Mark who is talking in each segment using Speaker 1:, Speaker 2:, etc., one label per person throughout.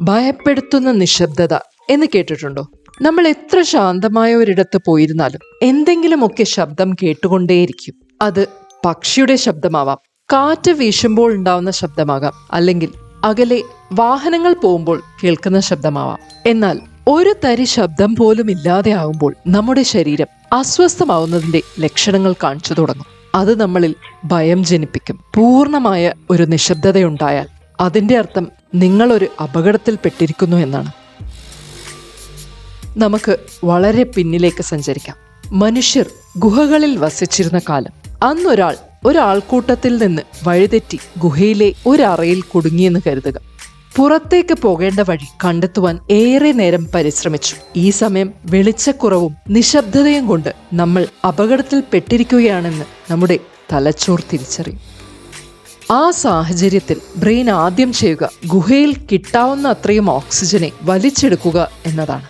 Speaker 1: ഭയപ്പെടുത്തുന്ന നിശബ്ദത എന്ന് കേട്ടിട്ടുണ്ടോ? നമ്മൾ എത്ര ശാന്തമായ ഒരിടത്ത് പോയിരുന്നാലും എന്തെങ്കിലുമൊക്കെ ശബ്ദം കേട്ടുകൊണ്ടേയിരിക്കും. അത് പക്ഷിയുടെ ശബ്ദമാവാം. കാറ്റ് വീശുമ്പോൾ ഉണ്ടാവുന്ന ശബ്ദമാകാം. അല്ലെങ്കിൽ അകലെ വാഹനങ്ങൾ പോകുമ്പോൾ കേൾക്കുന്ന ശബ്ദമാവാം. എന്നാൽ ഒരു തരി ശബ്ദം പോലും ഇല്ലാതെ ആവുമ്പോൾ നമ്മുടെ ശരീരം അസ്വസ്ഥമാവുന്നതിന്റെ ലക്ഷണങ്ങൾ കാണിച്ചു തുടങ്ങും. അത് നമ്മളിൽ ഭയം ജനിപ്പിക്കും. പൂർണമായ ഒരു നിശബ്ദതയുണ്ടായാൽ അതിന്റെ അർത്ഥം നിങ്ങളൊരു അപകടത്തിൽപ്പെട്ടിരിക്കുന്നു എന്നാണ്. നമുക്ക് വളരെ പിന്നിലേക്ക് സഞ്ചരിക്കാം. മനുഷ്യർ ഗുഹകളിൽ വസിച്ചിരുന്ന കാലം. അന്നൊരാൾ ഒരാൾക്കൂട്ടത്തിൽ നിന്ന് വഴിതെറ്റി ഗുഹയിലെ ഒരറയിൽ കുടുങ്ങിയെന്ന് കരുതുക. പുറത്തേക്ക് പോകേണ്ട വഴി കണ്ടെത്തുവാൻ ഏറെ നേരം പരിശ്രമിച്ചു. ഈ സമയം വെളിച്ചക്കുറവും നിശബ്ദതയും കൊണ്ട് നമ്മൾ അപകടത്തിൽ അപകടത്തിൽപ്പെട്ടിരിക്കുകയാണെന്ന് നമ്മുടെ തലച്ചോർ തിരിച്ചറിയും. ആ സാഹചര്യത്തിൽ ബ്രെയിൻ ആദ്യം ചെയ്യുക ഗുഹയിൽ കിട്ടാവുന്ന അത്രയും ഓക്സിജനെ വലിച്ചെടുക്കുക എന്നതാണ്.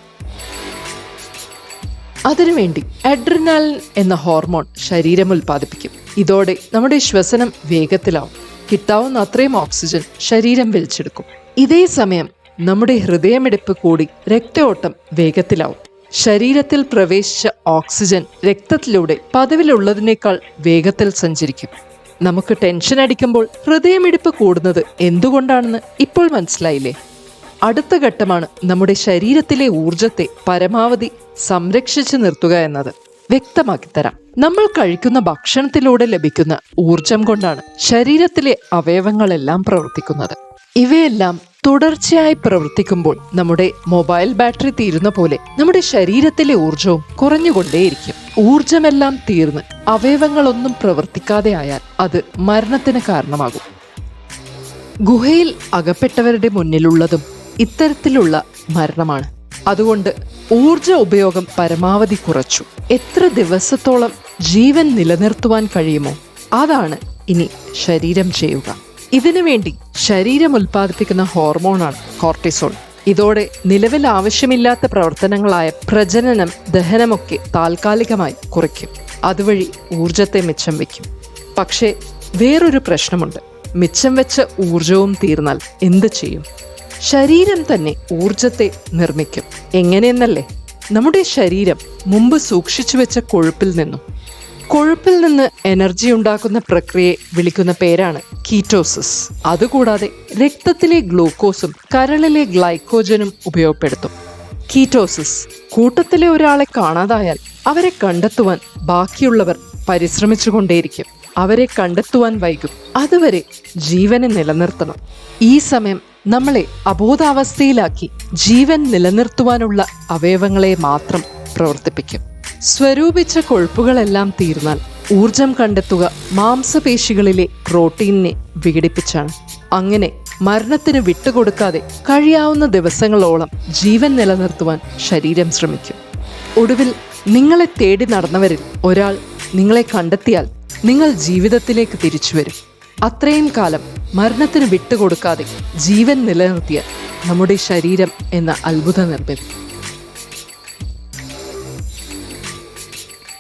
Speaker 1: അതിനുവേണ്ടി അഡ്രിനാലിൻ എന്ന ഹോർമോൺ ശരീരം ഉൽപ്പാദിപ്പിക്കും. ഇതോടെ നമ്മുടെ ശ്വസനം വേഗത്തിലാവും. കിട്ടാവുന്ന അത്രയും ഓക്സിജൻ ശരീരം വലിച്ചെടുക്കും. ഇതേ സമയം നമ്മുടെ ഹൃദയമിടിപ്പ് കൂടി രക്തയോട്ടം വേഗത്തിലാവും. ശരീരത്തിൽ പ്രവേശിച്ച ഓക്സിജൻ രക്തത്തിലൂടെ പതിവിലുള്ളതിനേക്കാൾ വേഗത്തിൽ സഞ്ചരിക്കും. നമുക്ക് ടെൻഷൻ അടിക്കുമ്പോൾ ഹൃദയമിടിപ്പ് കൂടുന്നത് എന്തുകൊണ്ടാണെന്ന് ഇപ്പോൾ മനസ്സിലായില്ലേ? അടുത്ത ഘട്ടമാണ് നമ്മുടെ ശരീരത്തിലെ ഊർജത്തെ പരമാവധി സംരക്ഷിച്ചു നിർത്തുക എന്നത്. വ്യക്തമാക്കി തരാം. നമ്മൾ കഴിക്കുന്ന ഭക്ഷണത്തിലൂടെ ലഭിക്കുന്ന ഊർജം കൊണ്ടാണ് ശരീരത്തിലെ അവയവങ്ങളെല്ലാം പ്രവർത്തിക്കുന്നത്. ഇവയെല്ലാം തുടർച്ചയായി പ്രവർത്തിക്കുമ്പോൾ നമ്മുടെ മൊബൈൽ ബാറ്ററി തീരുന്ന പോലെ നമ്മുടെ ശരീരത്തിലെ ഊർജവും കുറഞ്ഞുകൊണ്ടേയിരിക്കും. ഊർജമെല്ലാം തീർന്ന് അവയവങ്ങളൊന്നും പ്രവർത്തിക്കാതെ ആയാൽ അത് മരണത്തിന് കാരണമാകും. ഗുഹയിൽ അകപ്പെട്ടവരുടെ മുന്നിലുള്ളതും ഇത്തരത്തിലുള്ള മരണമാണ്. അതുകൊണ്ട് ഊർജ ഉപയോഗം പരമാവധി കുറച്ചു. എത്ര ദിവസത്തോളം ജീവൻ നിലനിർത്തുവാൻ കഴിയുമോ അതാണ് ഇനി ശരീരം ചെയ്യുക. ഇതിനുവേണ്ടി ശരീരം ഉൽപ്പാദിപ്പിക്കുന്ന ഹോർമോണാണ് കോർട്ടിസോൾ. ഇതോടെ നിലവിൽ ആവശ്യമില്ലാത്ത പ്രവർത്തനങ്ങളായ പ്രജനനം ദഹനമൊക്കെ താൽക്കാലികമായി കുറയ്ക്കും. അതുവഴി ഊർജത്തെ മിച്ചം വയ്ക്കും. പക്ഷേ വേറൊരു പ്രശ്നമുണ്ട്. മിച്ചം വെച്ച ഊർജവും തീർന്നാൽ എന്ത് ചെയ്യും? ശരീരം തന്നെ ഊർജത്തെ നിർമ്മിക്കും. എങ്ങനെയെന്നല്ലേ? നമ്മുടെ ശരീരം മുമ്പ് സൂക്ഷിച്ചു വെച്ച കൊഴുപ്പിൽ നിന്നും കൊഴുപ്പിൽ നിന്ന് എനർജി ഉണ്ടാക്കുന്ന പ്രക്രിയയെ വിളിക്കുന്ന പേരാണ് കീറ്റോസിസ് അതുകൂടാതെ രക്തത്തിലെ ഗ്ലൂക്കോസും കരളിലെ ഗ്ലൈക്കോജനും ഉപയോഗപ്പെടുത്തും. കീറ്റോസിസ് കൂട്ടത്തിലെ ഒരാളെ കാണാതായാൽ അവരെ കണ്ടെത്തുവാൻ ബാക്കിയുള്ളവർ പരിശ്രമിച്ചുകൊണ്ടേയിരിക്കും. അവരെ കണ്ടെത്തുവാൻ വൈകും. അതുവരെ ജീവനെ നിലനിർത്തണം. ഈ സമയം നമ്മളെ അബോധാവസ്ഥയിലാക്കി ജീവൻ നിലനിർത്തുവാനുള്ള അവയവങ്ങളെ മാത്രം പ്രവർത്തിപ്പിക്കും. സ്വരൂപിച്ച കൊഴുപ്പുകളെല്ലാം തീർന്നാൽ ഊർജം കണ്ടെത്തുക മാംസപേശികളിലെ പ്രോട്ടീനിനെ വിഘടിപ്പിച്ചാണ്. അങ്ങനെ മരണത്തിന് വിട്ടുകൊടുക്കാതെ കഴിയാവുന്ന ദിവസങ്ങളോളം ജീവൻ നിലനിർത്തുവാൻ ശരീരം ശ്രമിക്കും. ഒടുവിൽ നിങ്ങളെ തേടി നടന്നവരിൽ ഒരാൾ നിങ്ങളെ കണ്ടെത്തിയാൽ നിങ്ങൾ ജീവിതത്തിലേക്ക് തിരിച്ചു വരും. അത്രയും കാലം മരണത്തിന് വിട്ടുകൊടുക്കാതെ ജീവൻ നിലനിർത്തിയ നമ്മുടെ ശരീരം എന്ന അത്ഭുത നിർമ്മിതി.